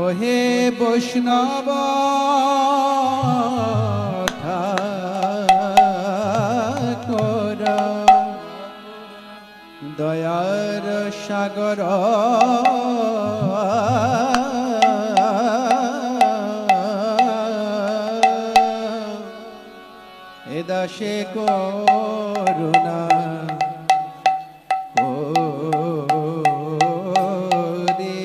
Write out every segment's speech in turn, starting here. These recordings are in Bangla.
ওহে বৈষ্ণব দয়ার সাগর দাসে করুণা রে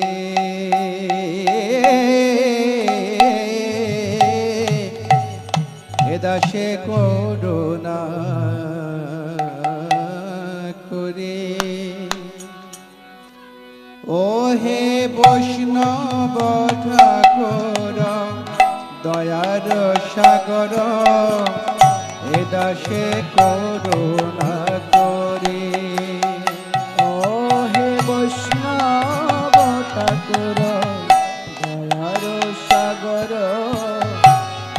এ দাসে করুণা করে। ও হে বৈষ্ণব ঠাকুর দয়ার সাগর এ দাসে করুণা করে। ও হে বৈষ্ণব ঠাকুর, দয়ার সাগর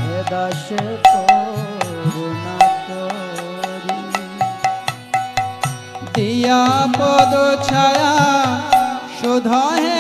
হে দাস করুণা করি। দিয়া পদ ছায়া শোধ হে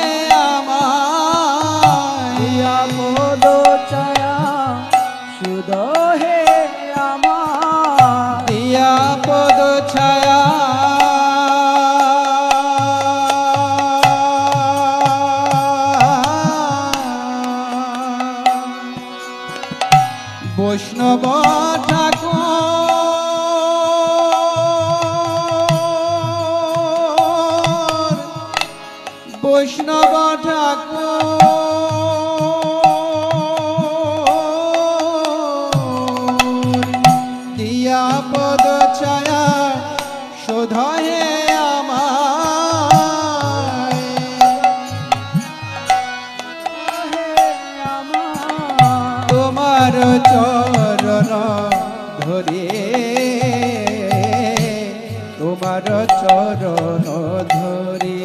তোমার চরণ ধরে।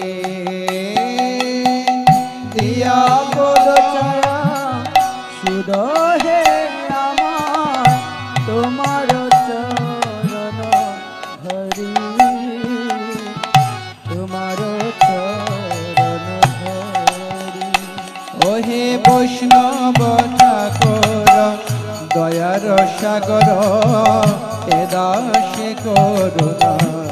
দিয়া পদ ছায়া সুদ হে আমার তোমার চরণ হরি তোমার চরণ হরি ওহে বৈষ্ণব ঠাকুর, দয়ার সাগর, এ করুণা।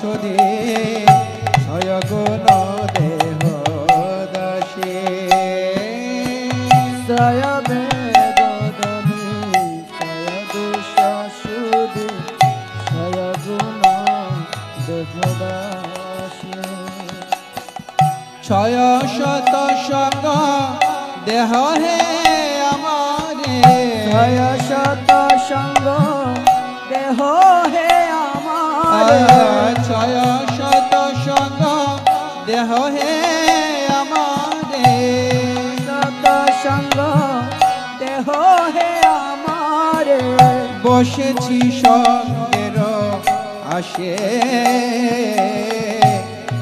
দোষ শোধি দেহ দাসে জয় বেদমি জয় দোষ সুদি জয় গুণ দেহদাসে। ছয় শত সঙ্গ দেহ হে আমারে জয় শত সঙ্গ দেহ হে ছয় শত সঙ্গ দেহ হে আমারে। শত সঙ্গ দেহ হে আমার। বসেছি সঙ্গের আসে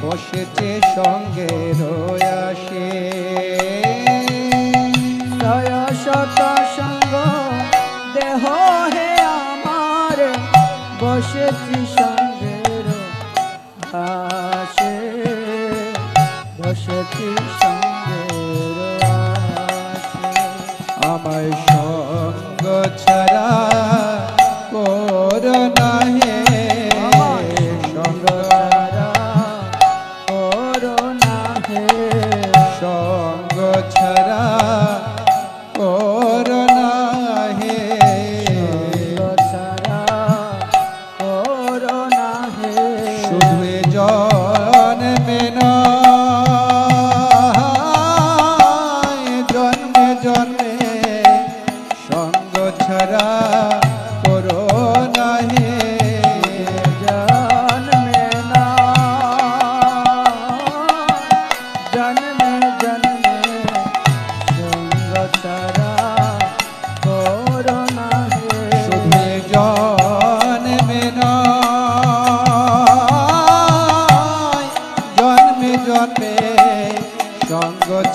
বসেছে সঙ্গের আসে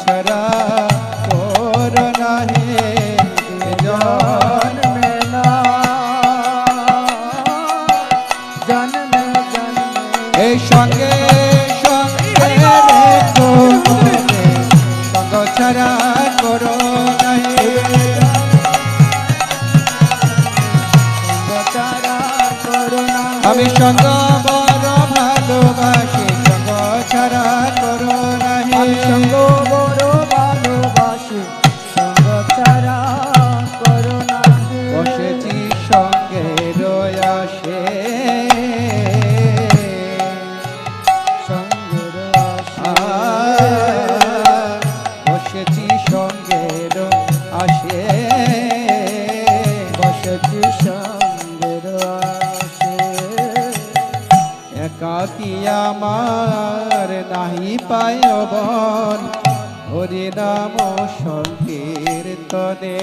ছাড়া করো না হে জন জন্মে না। জন্মে জন্মে। এই সঙ্গে সঙ্গে আমি সঙ্গ পায়বন হরি নাম সংকীর্তনে।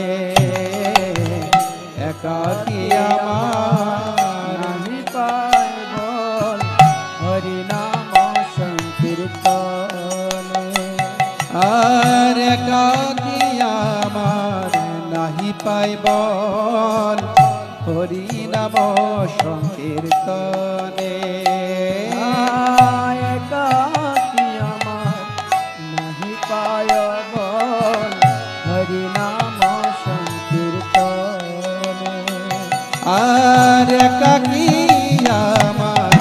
একাকি আমার পায় বল হরি নাম সংকীর্তনে। আর একাকি আমার নাহি পাইবন, হরি নাম সংকীর্তনে। একাকি আমার?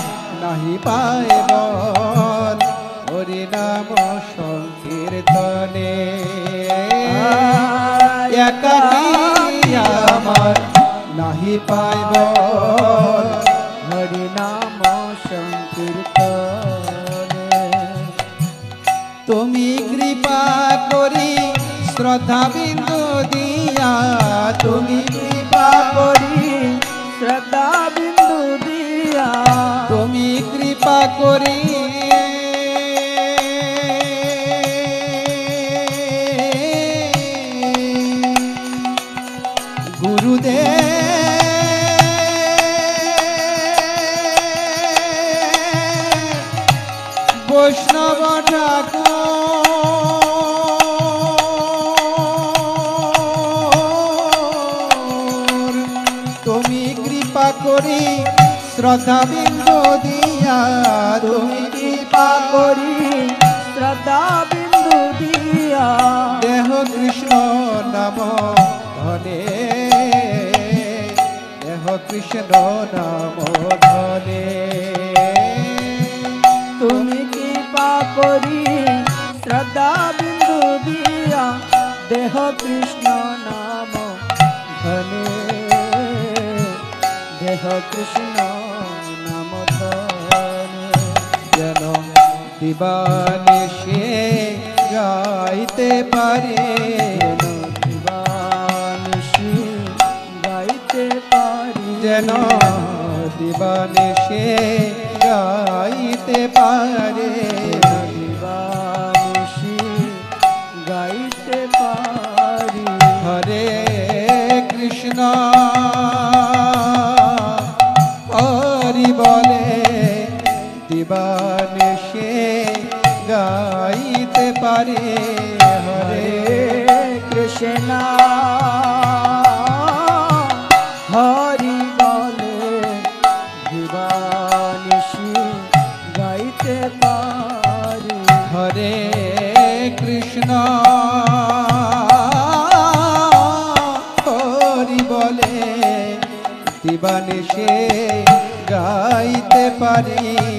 নাহি পাইবন হরি নাম সংকীর্তনে একাকি আমার? নাহি পাইবন হরি নাম সংকীর্তনে তুমি কৃপা করি শ্রদ্ধা বিন্দু দিয়া। তুমি কৃপা করি শ্রদ্ধা বিন্দু দিয়া তুমি কৃপা করি। গুরুদেব বৈষ্ণব ঠাকুর করি শ্রদ্ধা বিন্দু দিয়া তুমি কৃপা করি। শ্রদ্ধা বিন্দু দিয়া। দেহ কৃষ্ণ নাম ধনে। দেহ কৃষ্ণ নাম ধনে। তুমি কৃপা করি শ্রদ্ধা বিন্দু দিয়া। দেহ কৃষ্ণ দেহ কৃষ্ণ নাম যেন দিবানে সে গাইতে পারে দিবানিশি গাইতে পারি। যেন দিবানে সে গাইতে পারে। দিবানে সে গাইতে পারে। হরে কৃষ্ণ। হরি বলে, দিবানে সে গাইতে পারি। হরে কৃষ্ণ। হরি বলে, দেবানে সে গাইতে পারে।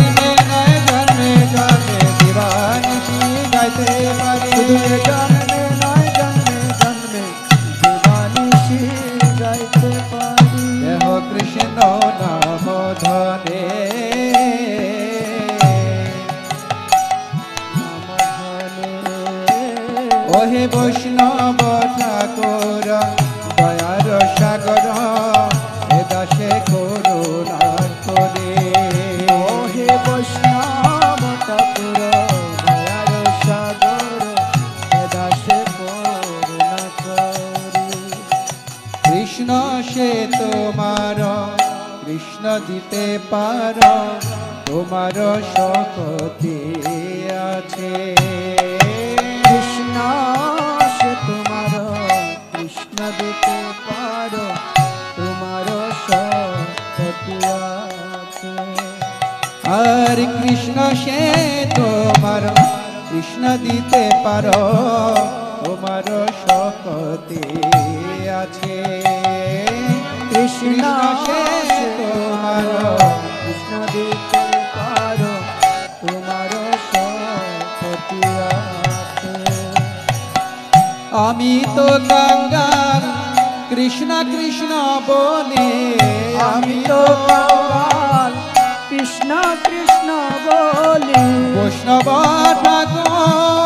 বৈষ্ণব ঠাকুর দয়ার সাগর এ দাসে করুণা করে ওহে বৈষ্ণব ঠাকুর দয়ার সাগর এ দাসে করুণা করি কৃষ্ণ সে তোমার কৃষ্ণ দিতে পার তোমার শক্তি আছে। কৃষ্ণ দিতে পারো আর কৃষ্ণ সে তোমার কৃষ্ণ দিতে পারো, তোমার আছে। কৃষ্ণ সে তোমার কৃষ্ণ দিতে পারো, তোমার শক্তি আছে। আমি তো গঙ্গার কৃষ্ণ কৃষ্ণ বলে আমি তো গোপাল। কৃষ্ণ কৃষ্ণ বলে বৈষ্ণব ঠাকুর